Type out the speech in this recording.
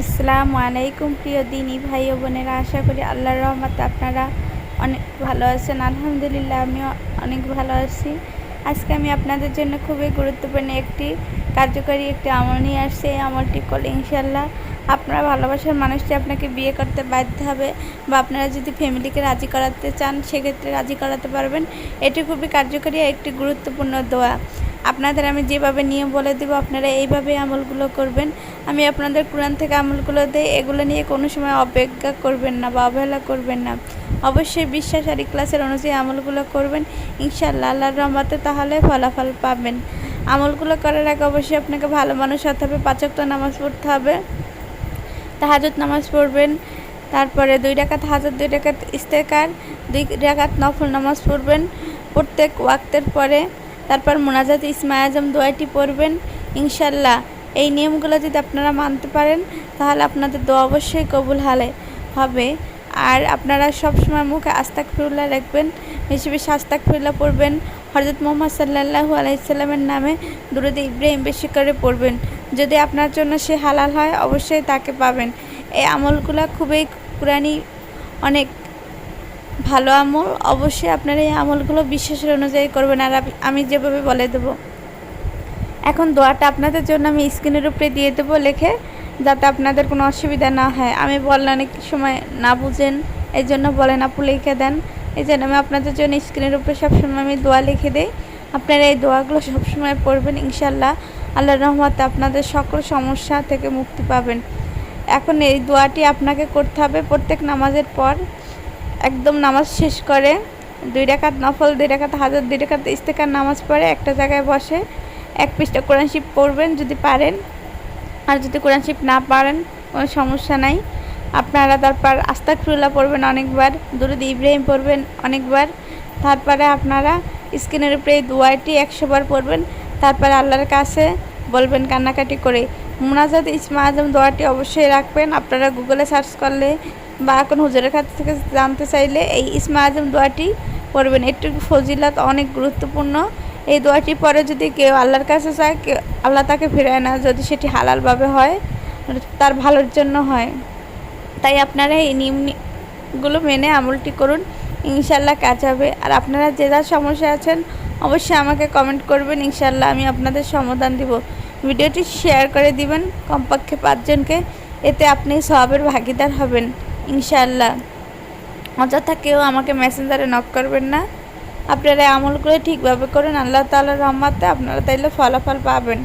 আসসালামু আলাইকুম প্রিয় দিনী ভাই ও বোনেরা, আশা করি আল্লাহর রহমতে আপনারা অনেক ভালো আছেন। আলহামদুলিল্লাহ, আমিও অনেক ভালো আছি। আজকে আমি আপনাদের জন্য খুবই গুরুত্বপূর্ণ একটি কার্যকরী একটি আমল নিয়ে আসছি। এই আমলটি করলে ইনশাল্লাহ আপনার ভালোবাসার মানুষটি আপনাকে বিয়ে করতে বাধ্য হবে বা আপনারা যদি ফ্যামিলিকে রাজি করাতে চান, সেক্ষেত্রে রাজি করাতে পারবেন। এটি খুবই কার্যকরী একটি গুরুত্বপূর্ণ দোয়া। আপনাদের আমি যেভাবে নিয়ম বলে দেব, আপনারা এইভাবে আমলগুলো করবেন। আমি আপনাদের কোরআন থেকে আমলগুলো দেই, এগুলো নিয়ে কোনো সময় অপেক্ষা করবেন না বা অবহেলা করবেন না। অবশ্যই বিশ্বাস আর ক্লাসের অনুযায়ী আমলগুলো করবেন। ইনশাআল্লাহ, আল্লাহর রহমতে তাহলে ফলাফল পাবেন। আমলগুলো করার আগে অবশ্যই আপনাকে ভালো মানুষ হতে হবে পাঁচক্ত নামাজ পড়তে হবে। তাহাজত নামাজ পড়বেন, তারপরে দুই রাকাত হাজার দুই ডাকাত ইস্তেকার, দুই রাকাত নফল নামাজ পড়বেন। প্রত্যেক ওয়াক্তের পরে তারপর মোনাজাত ইসমা আজম দোয়াটি পড়বেন। ইনশাল্লাহ এই নিয়মগুলো যদি আপনারা মানতে পারেন, তাহলে আপনাদের দোয়া অবশ্যই কবুল হালে হবে। আর আপনারা সবসময় মুখে আস্তাক ফিরুল্লাহ রাখবেন, বেশি বেশি আস্তাক ফিরুল্লাহ পড়বেন। হজরত মোহাম্মদ সাল্লাহু আলাইসাল্লামের নামে দুরুদ ইব্রাহিম বেশি করে পড়বেন। যদি আপনার জন্য সে হালাল হয়, অবশ্যই তাকে পাবেন। এই আমলগুলো খুবই কোরআনি অনেক ভালো আমল, অবশ্যই আপনারা এই আমলগুলো বিশ্বাসের অনুযায়ী করবেন। আর আমি- যেভাবে বলে দেবো, এখন দোয়াটা আপনাদের জন্য আমি স্ক্রিনের উপরে দিয়ে দেবো লিখে, যাতে আপনাদের কোনো অসুবিধা না হয়। আমি বললে অনেক সময় না বুঝেন, এই জন্য বলেন, আপু লিখে দেন। এই জন্য আমি আপনাদের জন্য স্ক্রিনের উপরে সবসময় আমি দোয়া লিখে দিই। আপনারা এই দোয়াগুলো সবসময় পড়বেন ইনশাল্লাহ আল্লাহ রহমতে আপনাদের সকল সমস্যা থেকে মুক্তি পাবেন। এখন এই দোয়াটি আপনাকে করতে হবে প্রত্যেক নামাজের পর। একদম নামাজ শেষ করে, দুই রাকাত নফল, দুই রাকাত হাজার দুই রাকাত ইস্তেকার নামাজ পড়ে, একটা জায়গায় বসে, এক পৃষ্ঠা কোরআন শিব পড়বেন যদি পারেন। আর যদি কোরআন শিব না পারেন, কোনো সমস্যা নাই। আপনারা তারপর আস্তাক ফিরুল্লাহ পড়বেন অনেকবার, দুরুদ ইব্রাহিম পড়বেন অনেকবার। তারপরে আপনারা স্ক্রিনের উপরে দোয়াটি একশো বার পড়বেন। তারপরে আল্লাহর কাছে বলবেন কান্নাকাটি করে। মোনাজাত ইসমা আজম দোয়াটি অবশ্যই রাখবেন। আপনারা গুগলে সার্চ করলে বা কোনো হুজুরের কাছ থেকে জানতে চাইলে এই ইসমা আজম দোয়াটি পড়বেন। একটু ফজিলাত অনেক গুরুত্বপূর্ণ। এই দোয়াটি পরে যদি কেউ আল্লাহর কাছে চায়, কেউ আল্লাহ তাকে ফেরায় না, যদি সেটি হালালভাবে হয়, তার ভালোর জন্য হয়। তাই আপনারা এই নিয়মগুলো মেনে আমলটি করুন ইনশাল্লাহ কাজ হবে। আর আপনারা যে যার সমস্যা আছেন, অবশ্যই আমাকে কমেন্ট করবেন ইনশাল্লাহ আমি আপনাদের সমাধান দিব। ভিডিওটি শেয়ার করে দিবেন, কমপক্ষে পাঁচজনকে, এতে আপনি সবের ভাগিদার হবেন। ইনশাল্লাহ অযথা কেউ আমাকে মেসেঞ্জারে নক করবেন না। আপনারা আমল আমলগুলো ঠিকভাবে করুন, আল্লাহ তাআলার রহমতে আপনারা তাইলে ফলাফল পাবেন।